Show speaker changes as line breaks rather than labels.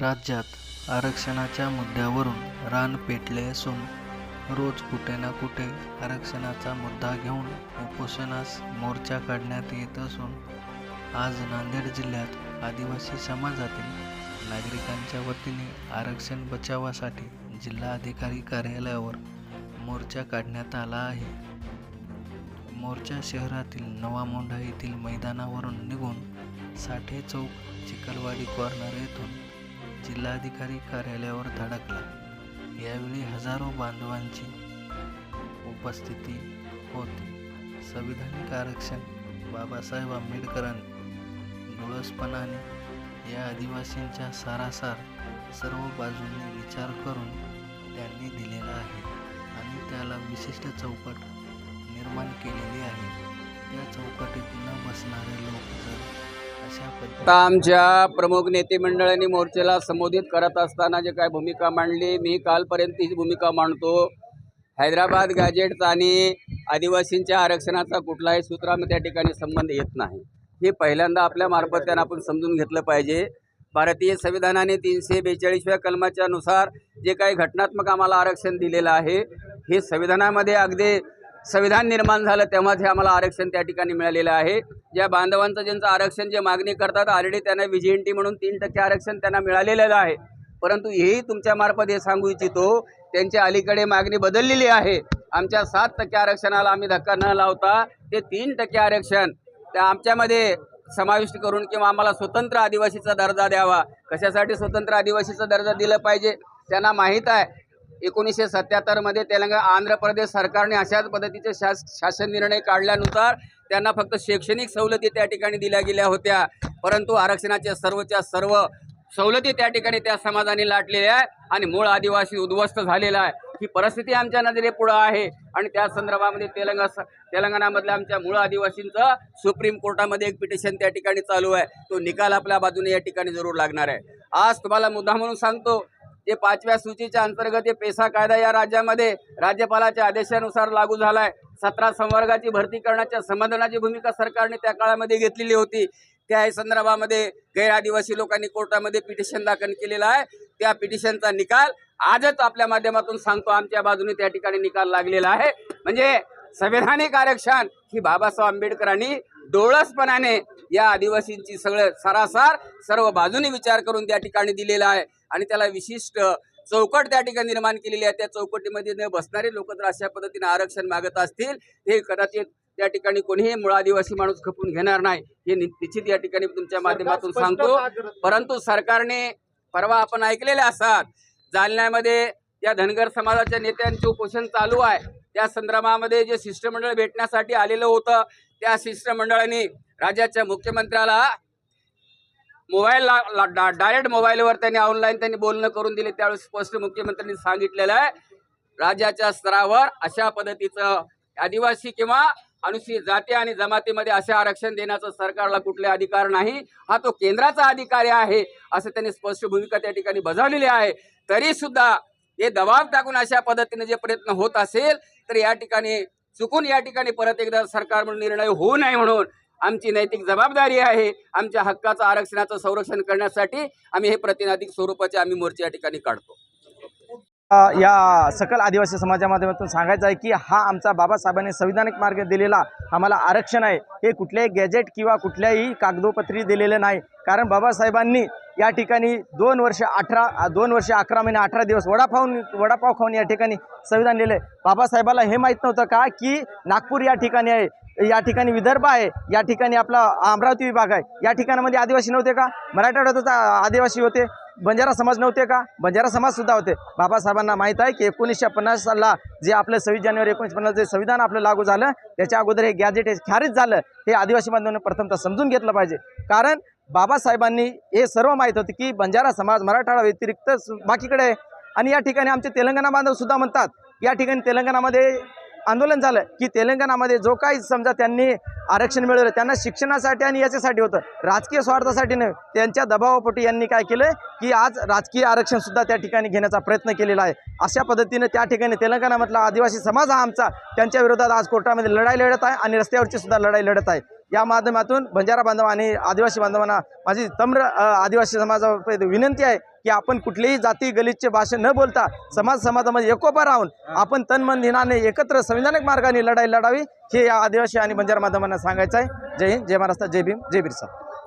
राज्यात आरक्षणाच्या मुद्द्यावरून रान पेटले असून रोज कुठे ना कुठे आरक्षणाचा मुद्दा घेऊन उपोषणास मोर्चा काढण्यात येत असून आज नांदेड जिल्ह्यात आदिवासी समाजातील नागरिकांच्या वतीने आरक्षण बचावासाठी जिल्हाधिकारी कार्यालयावर मोर्चा काढण्यात आला आहे. मोर्चा शहरातील नवा मोंढा येथील मैदानावरून निघून साठे चौक चिकलवाडी कॉर्नर येथून जिल्हाधिकारी कार्यालयावर धडकला. यावेळी हजारो बांधवांची उपस्थिती होती. संविधानिक आरक्षण बाबासाहेब आंबेडकरांनी डोळसपणाने या आदिवासींच्या सारासार सर्व बाजूंनी विचार करून त्यांनी दिलेला आहे आणि त्याला विशिष्ट चौकट निर्माण केलेली आहे. त्या चौकटीत न बसणारे लोक जर
आता आमच्या प्रमुख नेते मंडळांनी मोर्चाला संबोधित करत असताना जे काय भूमिका मांडली मी कालपर्यंत ही भूमिका मांडतो. हैदराबाद गॅजेट्स आणि आदिवासींच्या आरक्षणाचा कुठलाही सूत्रामध्ये त्या ठिकाणी संबंध येत नाही. हे पहिल्यांदा आपल्या मार्फत त्यांना आपण समजून घेतलं पाहिजे. भारतीय संविधानाने तीनशे बेचाळीसव्या कलमाच्या नुसार जे काही घटनात्मक आम्हाला आरक्षण दिलेलं आहे हे संविधानामध्ये अगदी संविधान निर्माण झालं तेव्हाच हे आम्हाला आरक्षण त्या ठिकाणी मिळालेलं आहे. ज्या बांधवांचं ज्यांचं आरक्षण जे मागणी करतात ऑलरेडी त्यांना व्ही म्हणून तीन टक्के आरक्षण त्यांना मिळालेलं आहे. परंतु हेही तुमच्यामार्फत हे सांगू इच्छितो त्यांची अलीकडे मागणी बदललेली आहे. आमच्या सात टक्के आरक्षणाला आम्ही धक्का न लावता ते तीन टक्के आरक्षण त्या आमच्यामध्ये समाविष्ट करून किंवा आम्हाला स्वतंत्र आदिवासीचा दर्जा द्यावा. कशासाठी स्वतंत्र आदिवासीचा दर्जा दिलं पाहिजे त्यांना माहीत आहे. एकोणीसशे सत्याहत्तरमध्ये तेलंगणा आंध्र प्रदेश सरकारने अशाच पद्धतीचे शास शासन निर्णय काढल्यानुसार त्यांना फक्त शैक्षणिक सवलती त्या ठिकाणी दिल्या गेल्या होत्या. परंतु आरक्षणाच्या सर्वच्या सर्व सवलती त्या ठिकाणी त्या समाजाने लाटलेल्या आहे आणि मूळ आदिवासी उद्ध्वस्त झालेला आहे. ही परिस्थिती आमच्या नजरे पुढं आहे आणि त्या संदर्भामध्ये तेलंगा तेलंगणामधल्या आमच्या मूळ आदिवासींचं सुप्रीम कोर्टामध्ये एक पिटिशन त्या ठिकाणी चालू आहे. तो निकाल आपल्या बाजूने या ठिकाणी जरूर लागणार आहे. आज तुम्हाला मुद्दा म्हणून सांगतो जे पाचव्या सूचीच्या अंतर्गत हे पेसा कायदा या राज्यामध्ये राज्यपालाच्या आदेशानुसार लागू झालाय. सतरा संवर्गाची भरती करण्याच्या समाधानाची भूमिका सरकारने त्या काळामध्ये घेतलेली होती. त्या संदर्भामध्ये गैर आदिवासी लोकांनी कोर्टामध्ये पिटिशन दाखल केलेलं आहे. त्या पिटिशनचा निकाल आजच आपल्या माध्यमातून सांगतो. आमच्या बाजूने त्या ठिकाणी निकाल लागलेला आहे. म्हणजे संवैधानिक आरक्षण ही बाबासाहेब आंबेडकरांनी डोळसपणाने या आदिवासींची सगळं सरासार सर्व बाजूने विचार करून त्या ठिकाणी दिलेला आहे. आणि त्याला विशिष्ट चौकट त्या ठिकाणी निर्माण केलेली आहे. त्या चौकटीमध्ये न बसणारे लोक जर अशा पद्धतीने आरक्षण मागत असतील हे कदाचित त्या ठिकाणी कोणीही मूळ आदिवासी माणूस खपून घेणार नाही. हे निश्चित या ठिकाणी तुमच्या माध्यमातून सांगतो. परंतु सरकारने परवा आपण ऐकलेले असतात जालन्यामध्ये या धनगर समाजाच्या नेत्यांचे उपोषण चालू आहे. त्या संदर्भामध्ये जे शिष्टमंडळ भेटण्यासाठी आलेलं होतं त्या शिष्टमंडळाने राज्याच्या मुख्यमंत्र्याला मोबाईल डायरेक्ट मोबाईलवर त्यांनी ऑनलाईन त्यांनी बोलणं करून दिले. त्यावेळेस स्पष्ट मुख्यमंत्र्यांनी सांगितलेलं आहे राज्याच्या स्तरावर अशा पद्धतीचं आदिवासी किंवा अनुसूचित जाती आणि जमातीमध्ये असे आरक्षण देण्याचं सरकारला कुठले अधिकार नाही हा तो केंद्राचा अधिकारी आहे असं त्यांनी स्पष्ट भूमिका त्या ठिकाणी बजावलेली आहे. तरी सुद्धा हे दबाव टाकून अशा पद्धतीने जे प्रयत्न होत असेल तर या ठिकाणी चुकून या ठिकाणी परत एकदा सरकार म्हणून निर्णय होऊ नये म्हणून आमची नैतिक जबाबदारी आहे. आमच्या हक्काचं आरक्षणाचं संरक्षण करण्यासाठी आम्ही हे प्रतिनाधिक स्वरूपाचे आम्ही मोर्चे या ठिकाणी काढतो.
या सकल आदिवासी समाजा माध्यमातून सांगायचं आहे की हा आमचा बाबासाहेबांनी संविधानिक मार्ग दिलेला आम्हाला आरक्षण आहे. हे कुठल्याही गॅजेट किंवा कुठल्याही कागदोपत्री दिलेलं नाही. कारण बाबासाहेबांनी या ठिकाणी दोन वर्ष अठरा दोन वर्ष अकरा महिने अठरा दिवस वडापाव वडापाव खाऊन या ठिकाणी संविधान लिहिले बाबासाहेबाला हे माहीत नव्हतं का की नागपूर या ठिकाणी आहे या ठिकाणी विदर्भ आहे या ठिकाणी आपला अमरावती विभाग आहे. या ठिकाणामध्ये आदिवासी नव्हते का? मराठवाड्यातच आदिवासी होते. बंजारा समाज नव्हते का? बंजारा समाज सुद्धा होते. बाबासाहेबांना माहीत आहे की एकोणीसशे पन्नास सालला जे आपलं सव्वीस जानेवारी एकोणीसशे पन्नास जे संविधान आपलं लागू झालं त्याच्या अगोदर हे गॅजेट हे खारिज झालं. हे आदिवासी बांधवांनी प्रथमतः समजून घेतलं पाहिजे. कारण बाबासाहेबांनी हे सर्व माहीत होतं की बंजारा समाज मराठवाडा व्यतिरिक्त बाकीकडे आहे. आणि या ठिकाणी आमचे तेलंगणा बांधव सुद्धा म्हणतात या ठिकाणी तेलंगणामध्ये आंदोलन झालं की तेलंगणामध्ये जो काही समजा त्यांनी आरक्षण मिळवलं त्यांना शिक्षणासाठी आणि याच्यासाठी होतं. राजकीय स्वार्थासाठी नाही त्यांच्या दबावापोटी यांनी काय केलं की आज राजकीय आरक्षणसुद्धा त्या ठिकाणी घेण्याचा प्रयत्न केलेला आहे. अशा पद्धतीने त्या ठिकाणी तेलंगणामधला आदिवासी समाज हा आमचा त्यांच्या विरोधात आज कोर्टामध्ये लढाई लढत आहे आणि रस्त्यावरची सुद्धा लढाई लढत आहे. या माध्यमातून बंजारा बांधव आणि आदिवासी बांधवांना माझी तम्र आदिवासी समाजावर विनंती आहे की आपण कुठलीही जाती गलितचे भाषा न बोलता समाज समाजामध्ये एकोपा राहून आपण तन मन धनाने एकत्र संविधानिक मार्गाने लढाई लढावी हे या आदिवासी आणि बंजारा बांधवांना सांगायचं आहे. जय हिंद जय महाराष्ट्र जय भीम जय बिरसा.